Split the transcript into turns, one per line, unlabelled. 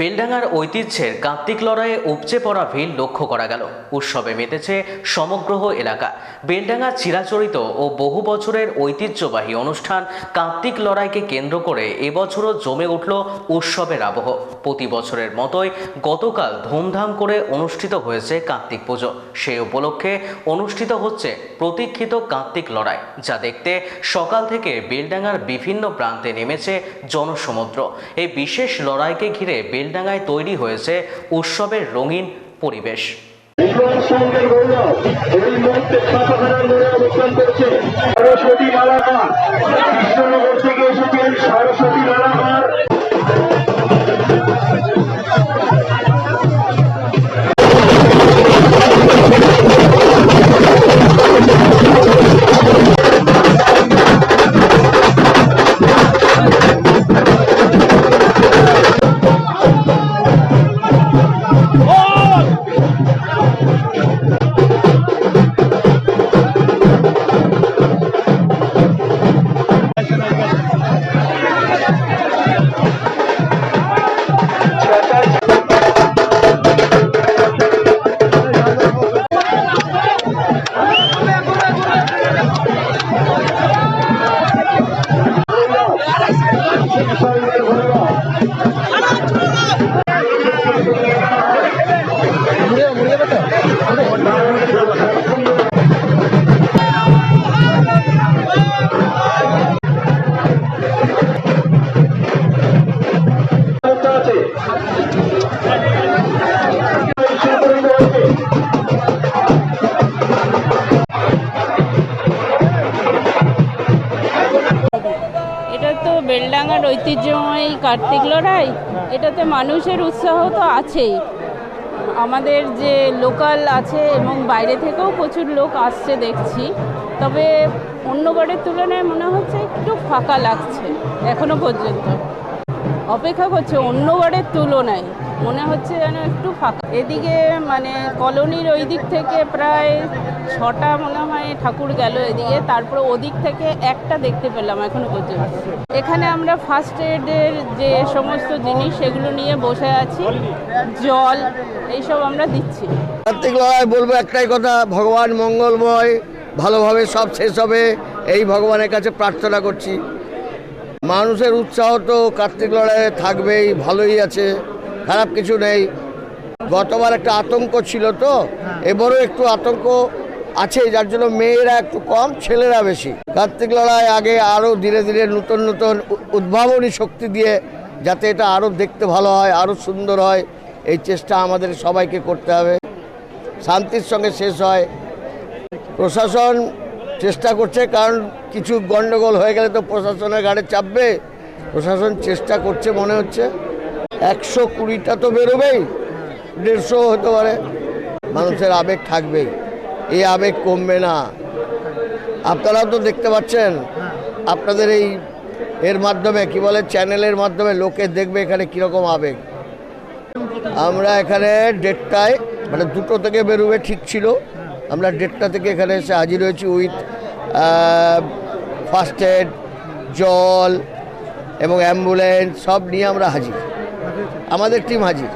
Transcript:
বেলডাঙ্গার ঐতিহ্যের কার্তিক লড়াইয়ে উপচে পড়া ভিড় লক্ষ্য করা গেল। উৎসবে মেতেছে সমগ্র এলাকা। বেলডাঙ্গা চিরাচরিত ও বহু বছরের ঐতিহ্যবাহী অনুষ্ঠান কার্তিক লড়াইকে কেন্দ্র করে এবছরও জমে উঠল উৎসবের আবহ। প্রতি বছরের মতোই গতকাল ধুমধাম করে অনুষ্ঠিত হয়েছে কার্তিক পুজো। সেই উপলক্ষে অনুষ্ঠিত হচ্ছে প্রতীক্ষিত কার্তিক লড়াই, যা দেখতে সকাল থেকে বেলডাঙ্গার বিভিন্ন প্রান্তে নেমেছে জনসমুদ্র। এই বিশেষ লড়াইকে ঘিরে বেলডাঙ্গায় তৈরি হয়েছে উৎসবের রঙিন পরিবেশ।
সরস্বতী মালাকার আছে
এটা তো বেলডাঙ্গার ঐতিহ্যময় কার্তিক লড়াই, এটাতে মানুষের উৎসাহ তো আছেই। আমাদের যে লোকাল আছে এবং বাইরে থেকেও প্রচুর লোক আসছে দেখছি, তবে অন্য বারের তুলনায় মনে হচ্ছে একটু ফাঁকা লাগছে, এখনও পর্যন্ত। অপেক্ষা করছে অন্য বারের তুলনায়। মনে হচ্ছে যেন একটু ফাঁকা। এদিকে মানে কলোনির ওই দিক থেকে প্রায় ছটা মনে হয় ঠাকুর গেল এদিকে। তারপর ওদিক থেকে একটা দেখতে পেলাম এখনও পর্যন্ত। এখানে আমরা ফার্স্ট এডের যে সমস্ত জিনিস সেগুলো নিয়ে বসে আছি। জল, এইসব আমরা দিচ্ছি।
কার্তিক লড়াই বলব একটাই কথা, ভগবান মঙ্গলময়, ভালোভাবে সব শেষ হবে। এই ভগবানের কাছে প্রার্থনা করছি। মানুষের উৎসাহ তো কার্তিক লড়াইয়ে থাকবেই, ভালোই আছে, খারাপ কিছু নেই। গতবার একটা আতঙ্ক ছিল তো, এবারও একটু আতঙ্ক আছে, যার জন্য মেয়েরা একটু কম, ছেলেরা বেশি। কার্তিক লড়াই আগে আরও ধীরে ধীরে নতুন নতুন উদ্ভাবনী শক্তি দিয়ে যাতে এটা আরও দেখতে ভালো হয় আরও সুন্দর হয়, এই চেষ্টা আমাদের সবাইকে করতে হবে। শান্তির সঙ্গে শেষ হয়। প্রশাসন চেষ্টা করছে, কারণ কিছু গন্ডগোল হয়ে গেলে তো প্রশাসনের গাড়ি চাপবে। প্রশাসন চেষ্টা করছে মনে হচ্ছে। একশো কুড়িটা তো বেরোবেই, দেড়শো হতে পারে। মানুষের আবেগ থাকবেই। এই আবেগ কমবে না। আপনারাও তো দেখতে পাচ্ছেন, আপনাদের এই এর মাধ্যমে, কি বলে, চ্যানেলের মাধ্যমে লোকে দেখবে এখানে কীরকম আবেগ। আমরা এখানে দেড়টায় মানে দুটো থেকে বেরোবে ঠিক ছিল। আমরা দেড়টা থেকে এখানে এসে হাজির হয়েছি উইথ ফার্স্ট এড জল এবং অ্যাম্বুলেন্স সব নিয়ে আমরা হাজির। আমাদের টিম হাজির।